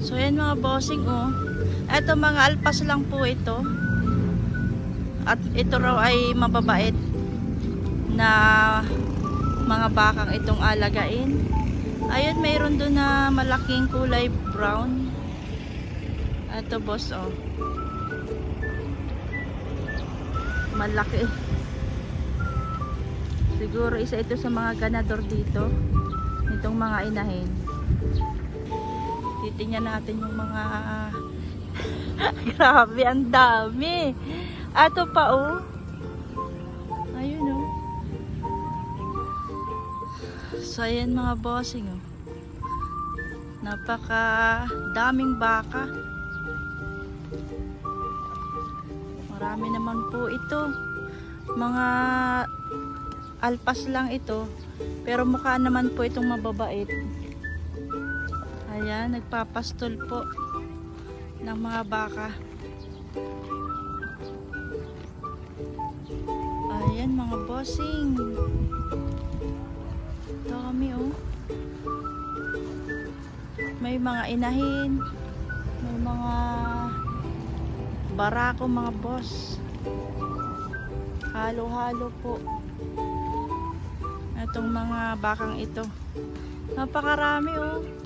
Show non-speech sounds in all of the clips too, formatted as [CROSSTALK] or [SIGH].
So yan mga bossing oh. Ito mga alpas lang po ito. At ito raw ay mababait na mga bakang itong alagain. Ayun, mayroon doon na malaking kulay brown. Ito boss oh. Malaki. Siguro isa ito sa mga ganador dito. Nitong mga inahin. Titingnan natin yung mga [LAUGHS] Grabe, ang dami. Ato pa oh. Ayun oh. So ayan mga bossing oh. Napaka daming baka. Marami naman po ito. Mga alpas lang ito. Pero mukha naman po itong mababait. Ayan, nagpapastol po ng mga baka. Ayan mga bossing. Dami oh. May mga inahin. May mga barako mga boss. Halo-halo po. Itong mga bakang ito. Napakarami oh.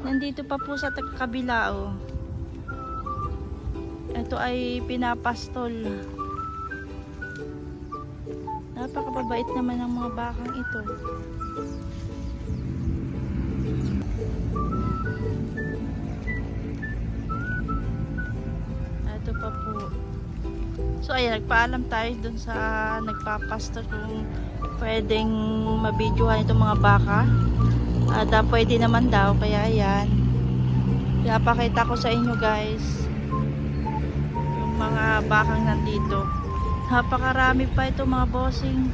Nandito pa po sa kabila oh. Ito ay pinapastol. Napakababait naman ng mga bakang ito. Ito pa po. So ayan, nagpaalam tayo dun sa nagpapastol kung pwedeng mabidyohan itong mga baka. At ah, pwede naman daw, kaya ayan. Kaya pakita ko sa inyo guys yung mga bakang nandito. Napakarami pa ito mga bossing,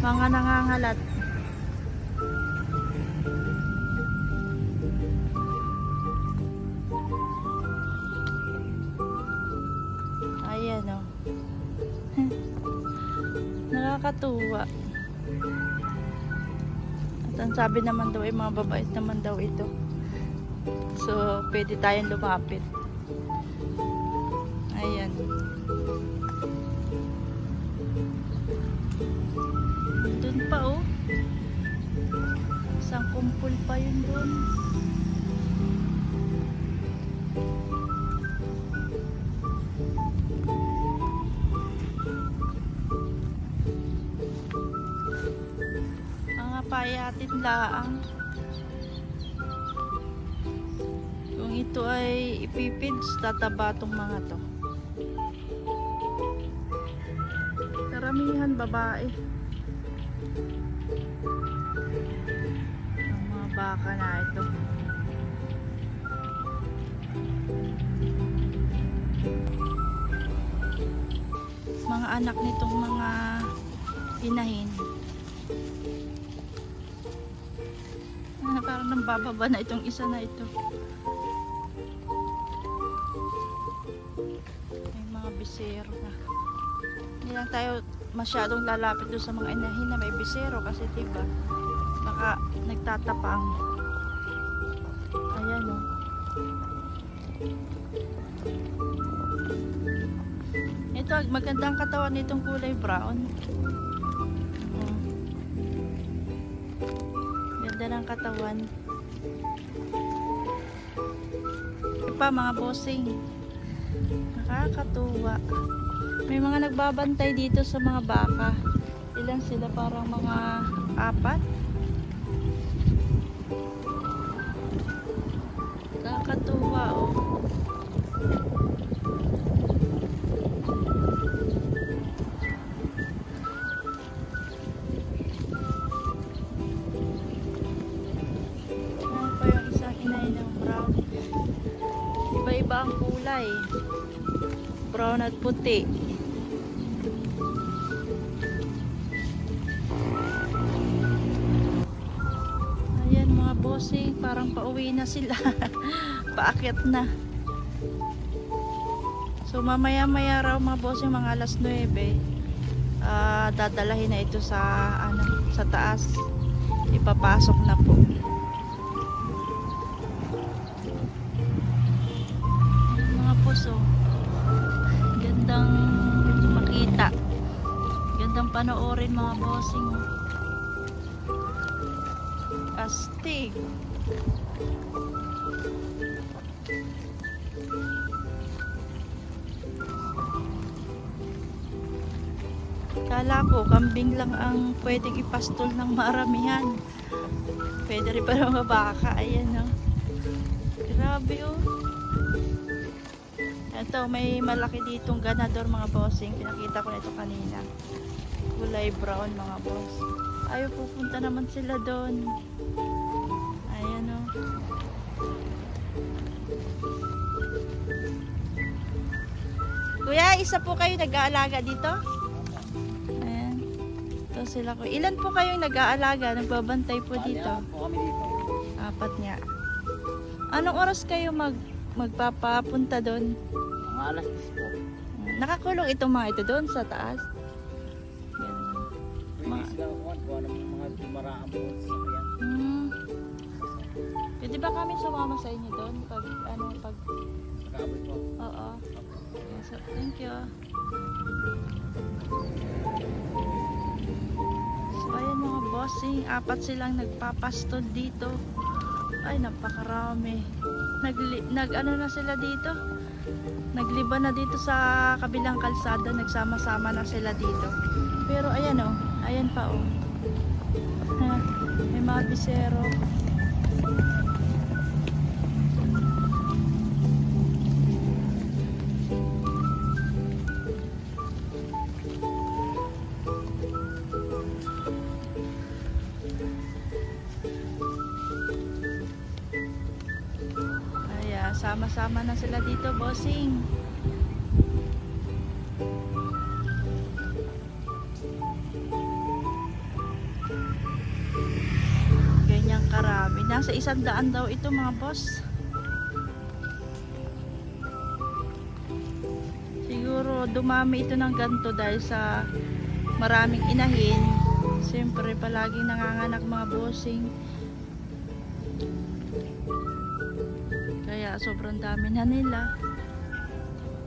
mga nangangalat. Ayan o. [LAUGHS] Nakakatuwa. Ang sabi naman daw ay mga babait naman daw ito. So, pwede tayong lumapit. Ayan. Doon pa oh. Isang kumpul pa yun doon. Laang. Kung ito ay ipipids, tataba tong mga to. Karamihan babae. Ang mga baka na ito. Mga anak nitong mga inahin. Ah, parang nambababa na itong isa na ito. May mga bisero na. Hindi lang tayo masyadong lalapit doon sa mga inahin na may bisero kasi diba baka nagtatapang. Ayan oh. o. Ito, magandang katawan nitong kulay brown. Ng katawan. Pa mga bossing. Nakakatuwa. May mga nagbabantay dito sa mga baka. Ilan sila? Parang mga apat. Iba-iba ang kulay. Brown at puti. Ayan mga bossing, parang pauwi na sila. [LAUGHS] Paakyat na. So mamaya maya raw mga bossing, mga alas 9 ah dadalahin na ito sa ano sa taas ipapasok na po panoorin mga bossing. Astig. Kala ko, kambing lang ang pwedeng ipastol ng maramihan. Pwede rin pala mga baka. Ayan, oh. Grabe, oh. Ito, may malaki ditong ganador mga bossing. Pinakita ko na ito kanina. Kulay brown mga boss. Ayaw, pupunta naman sila doon. Ayan, oh. Kuya, isa po kayo nag-aalaga dito? Ayan. Ito sila ko. Ilan po kayong nag-aalaga? Nagbabantay po dito? Apat nga. Anong oras kayo mag magpapapunta doon? Mga alas 10 po. Nakakulong itong mga ito doon sa taas. Pwede ba kami sumama sa inyo doon? Pag, ano, pag, Sa kaabot po. oo. So, thank you. So, ayan mga bossing. Apat silang nagpapastol dito. Ay, napakarami. Nag, nag ano na sila dito? Nagliba na dito sa kabilang kalsada. Nagsama-sama na sila dito. Pero ayan oh. Ayan pa oh. Ha, [LAUGHS] May mga bisero. Sama-sama na sila dito, bossing. Ganyang karami. Nasa isang daan daw ito, mga boss. Siguro dumami ito ng ganto dahil sa maraming inahin. Siyempre, palaging nanganganak mga bossing. Sobrang dami na nila.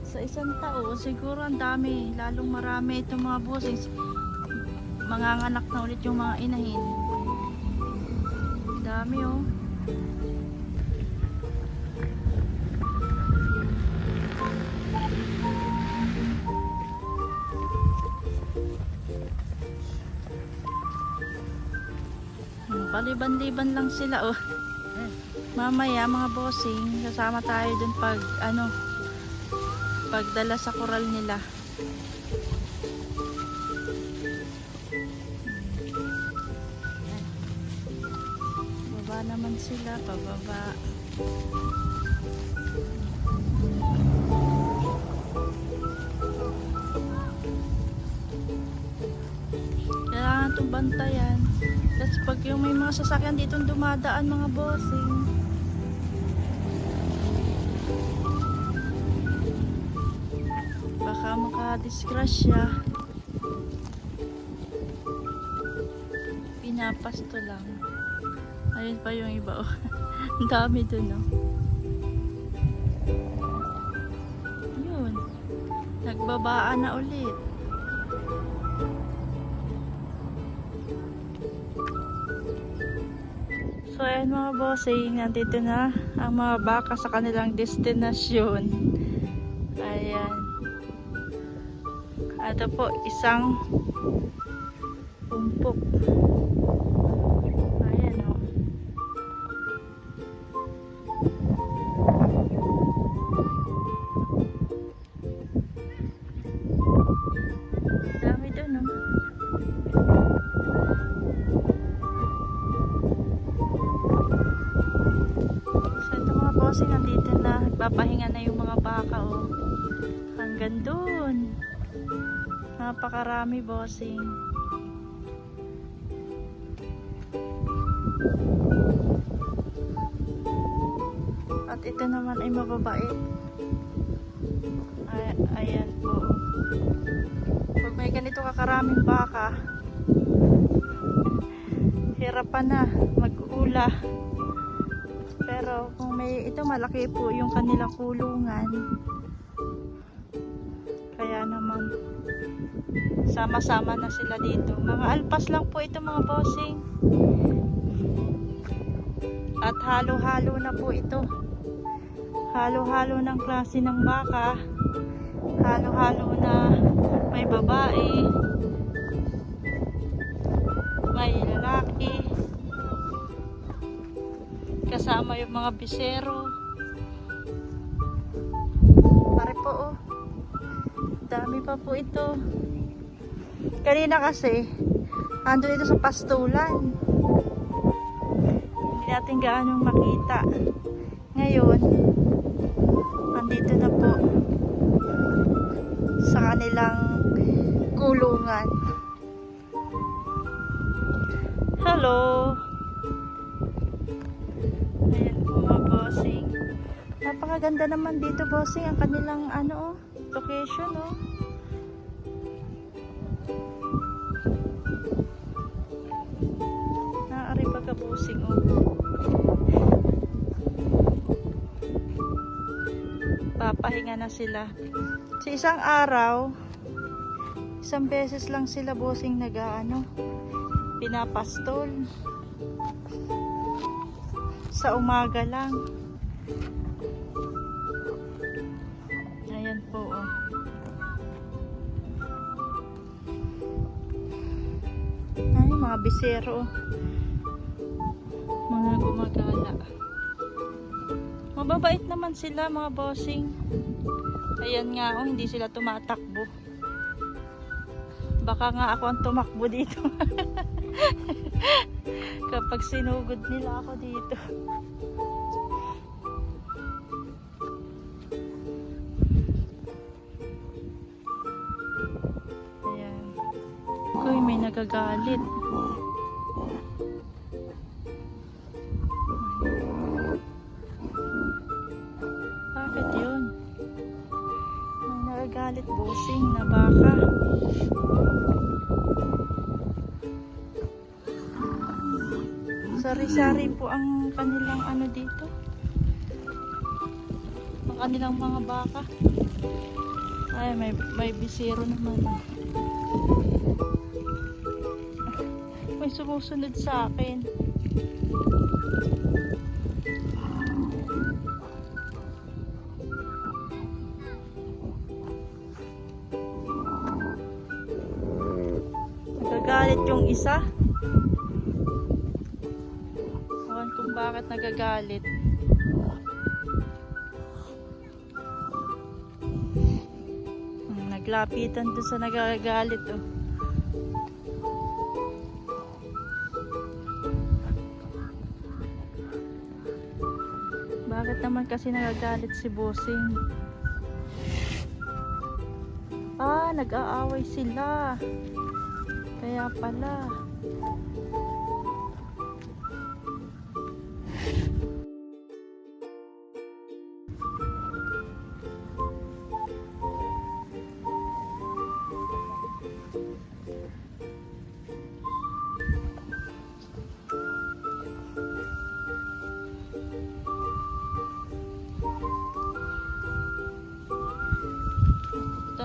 Sa isang taon, siguro ang dami. Lalong marami itong mga bossing. Manganganak na ulit yung mga inahin. Dami oh. Paliban-liban lang sila oh. Mamaya mga bossing, kasama tayo dun pag ano pagdala sa koral nila. Baba naman sila, pababa. Kailangan itong bantayan. That's pag yung may mga sasakyan dito dumadaan mga bossing. Baka makadisgrasya. Pinapasto lang. Ayun pa yung iba oh. [LAUGHS] Ang dami dun oh. Yun. Nagbabaan na ulit. So ayan mga bossing, nandito na ang mga baka sa kanilang destinasyon. Ito po, isang umpok. Ayan o. Dami dun o. So ito mga bossing, nandito na. Nagpapahinga na yung mga baka o. Hanggang dun. Napakarami bossing. At ito naman ay mababait. Ay, ayan po. Pag may ganito kakaraming baka, hirapan na mag-ula. Pero kung may ito malaki po yung kanilang kulungan. Kaya naman Sama-sama na sila dito. Mga alpas lang po ito mga bossing. At halo-halo na po ito. Halo-halo ng klase ng baka. Halo-halo na may babae. May lalaki. Kasama yung mga bisero. Dami pa po ito. Kanina kasi, ando ito sa pastulan. Hindi natin gaano makita. Ngayon, andito na po sa kanilang kulungan. Hello! Ayan po mga bossing. Napakaganda naman dito bossing ang kanilang ano oh, location oh. Naari pa ka bossing oh. Papahinga na sila. Sa isang araw, isang beses lang sila bossing nag-ano, pinapastol. Sa umaga lang. Oh. Mga gumagala. Mababait naman sila mga bossing. Ayan nga oh, hindi sila tumatakbo. Baka nga ako ang tumakbo dito. [LAUGHS] Kapag sinugod nila ako dito. Ayan. Uy, may nagagalit. Sari-sari po ang kanilang ano dito. Ang kanilang mga baka. Ay, may, may bisiro naman. May sumusunod sa akin. Isa. Ewan kung bakit nagagalit. Hmm, Naglapitan doon sa nagagalit oh. Bakit naman kasi nagagalit si Bossing? Ah, nag-aaway sila. Kaya pala.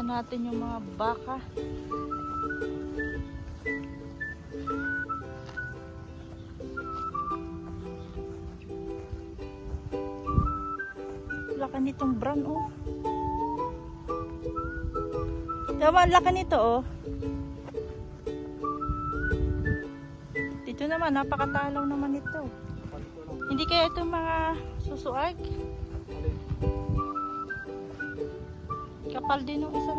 Natin yung mga baka. Laki nitong brown oh. Tama, ang laki nito oh. Dito naman, napakatalaw naman ito. Hindi kaya ito mga susuag? Kapal din yung isa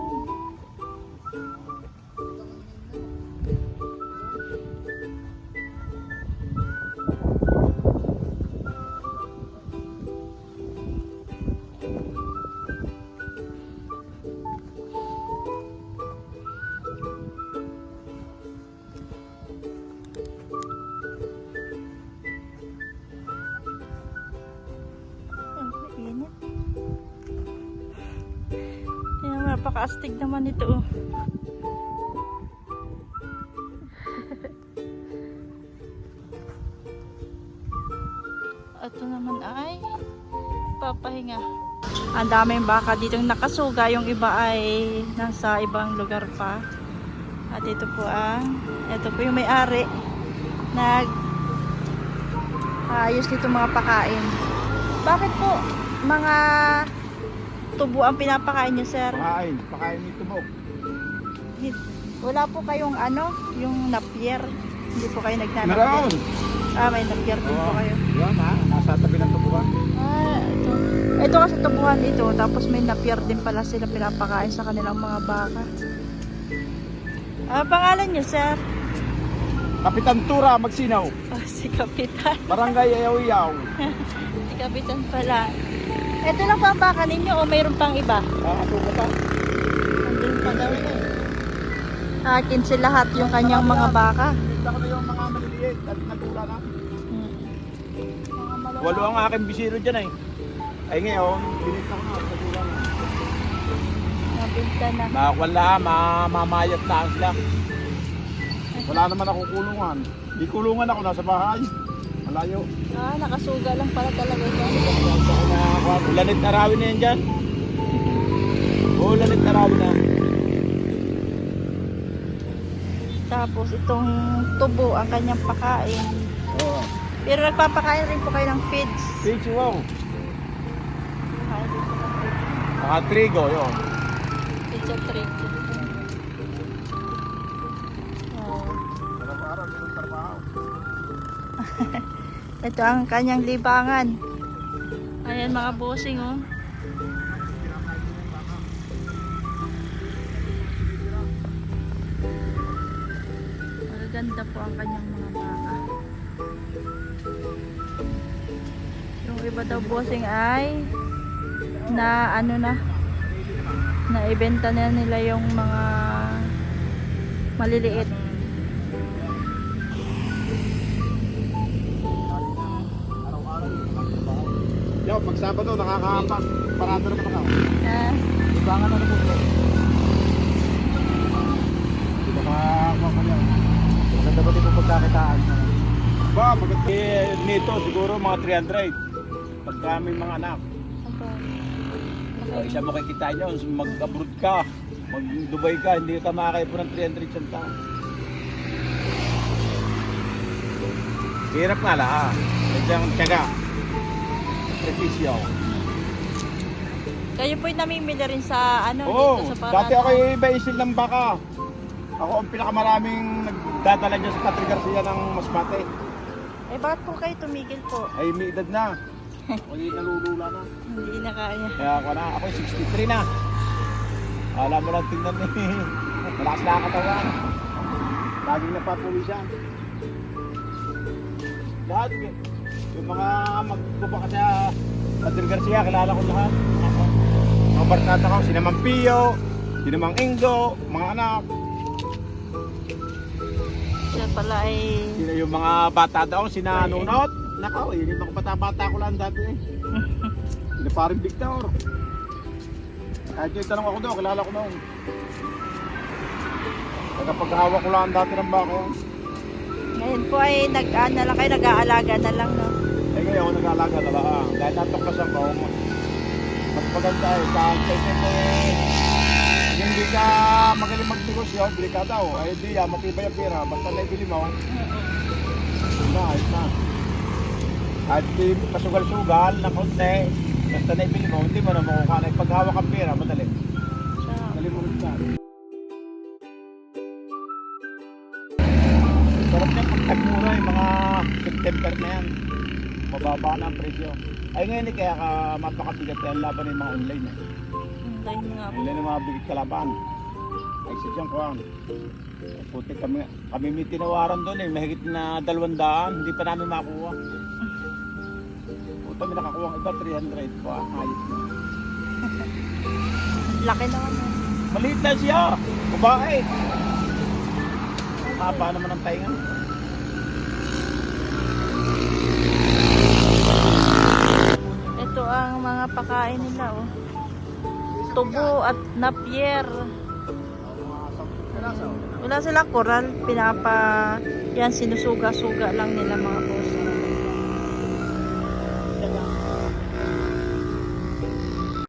naman ito. oh. Ito naman ay papahinga. Ang daming baka dito nakasuga. Yung iba ay nasa ibang lugar pa. At ito po ang, ito po yung may-ari. Nag ayos dito mga pakain. Bakit po mga tubo ang pinapakain niyo, sir? Pakain, pakain ni Tubok. Wala po kayong ano, yung napier. Hindi po kayo Meron! nagnanapier. Ah, may napier din po kayo. Yan ha, nasa tabi ng tubukan. Ah, ito. Ito kasi tubuhan ito. Tapos may napier din pala sila pinapakain sa kanilang mga baka. Ah, pangalan niyo, sir? Kapitan Tura, Magsinaw. Oh, si Kapitan. Barangay Ayaw-Yaw. [LAUGHS] Si Kapitan pala. Ito lang pa ang baka ninyo o mayroon pang iba? Ah, ako ko pa. Andun pa daw. Akin si lahat yung kanyang mga baka. Kita ko na yung mga maliliit at natula na. Hmm. Walo ang aking bisiro dyan eh. Ay ngayon, binita ko na, natula na. Nabinta na. Wala, mamamayat na sila. Wala naman ako kulungan. Di kulungan ako, nasa bahay. Malayo. Ah, nakasuga lang pala talaga ito. Ulanit arawin na yan dyan. Oo, ulanit arawin na. Tapos itong tubo ang kanyang pakain. Oo. Pero nagpapakain rin po kayo ng feeds. Pichi, wow. Pakain din po ng feeds. Mga trigo, yun. Feeds at trick. Ito ang kanyang libangan. Ayan mga bossing oh. Magaganda po ang kanyang mga baka. Yung iba daw bossing ay na ano na na ibenta na nila yung mga maliliit. Yo, pag Sabado, nakakapat. Parado naman ako. Ah, Ibangan na naman po. Hindi ba yan? Maganda ba dito pagkakitaan? Ba, maganda. Eh, nito siguro mga 300. Pagka may mga anak. So, isa mo kikita nyo, mag-abroad ka, mag-Dubai ka, hindi ka makakaya po ng 300 isang taon. Hirap nga lang, Sadyang tiyaga. Sakripisyo. Kayo po'y namimili rin sa ano Oo, dito sa dati Parata. ako iba-isil ng baka. Ako ang pinakamaraming nagdadala dyan sa Patri Garcia ng Masbate. Eh bakit po kayo tumigil po? Ay, may edad na. [LAUGHS] Yung nalulula na. Hindi na kaya. Kaya ako na, ako 63 na. Alam mo lang tingnan ni [LAUGHS] malakas na katawan. Laging napatuloy siya. Lahat, yung mga magbubaka sa Padre Garcia, kilala ko lahat. Mga barkada ko, sina Mang Pio, sina Mang Ingo, mga anak. Siya pala ay Sina yung mga bata daw, sina Nunot. Nakaw, eh, yung mga bata-bata ko lang dati eh. [LAUGHS] Sina parang Victor. Kahit yung tanong ako daw, kilala ko noon. Nagpaghawak ko lang dati ng bako. Ngayon po ay nag-ano na lang kayo, nag-aalaga na lang no. Eh ngayon ako nag-aalaga na lang. Dahil natuklasan ko, mas, maganda eh. Kahit kasi eh, hindi ka magaling magnegosyo, bili ka daw. Ay di, ah, matibay ang pera. Basta naibili mo, yun na, ayos na. At di pasugal-sugal na konti, basta naibili mo, hindi mo na makukuha na. Paghawak ang pera, madali. September na yan. Mababa na ang presyo. Ay ngayon eh, kaya ka mapakabigat ang laban ng mga online eh. Mo nga po. Online ng mga bigit kalaban. Ay sa dyan ko ang. Puti kami, kami may tinawaran doon eh. Mahigit na dalawang daan. Hindi pa namin makuha. Puta may nakakuha iba 300 po. ah, Ayos na. [LAUGHS] Laki naman no. Maliit na siya. Babae. Haba naman ang tainga. Ito ang mga pakain nila oh. Tubo at napier. Wala sila koral, pinapa yan sinusuga-suga lang nila mga boss.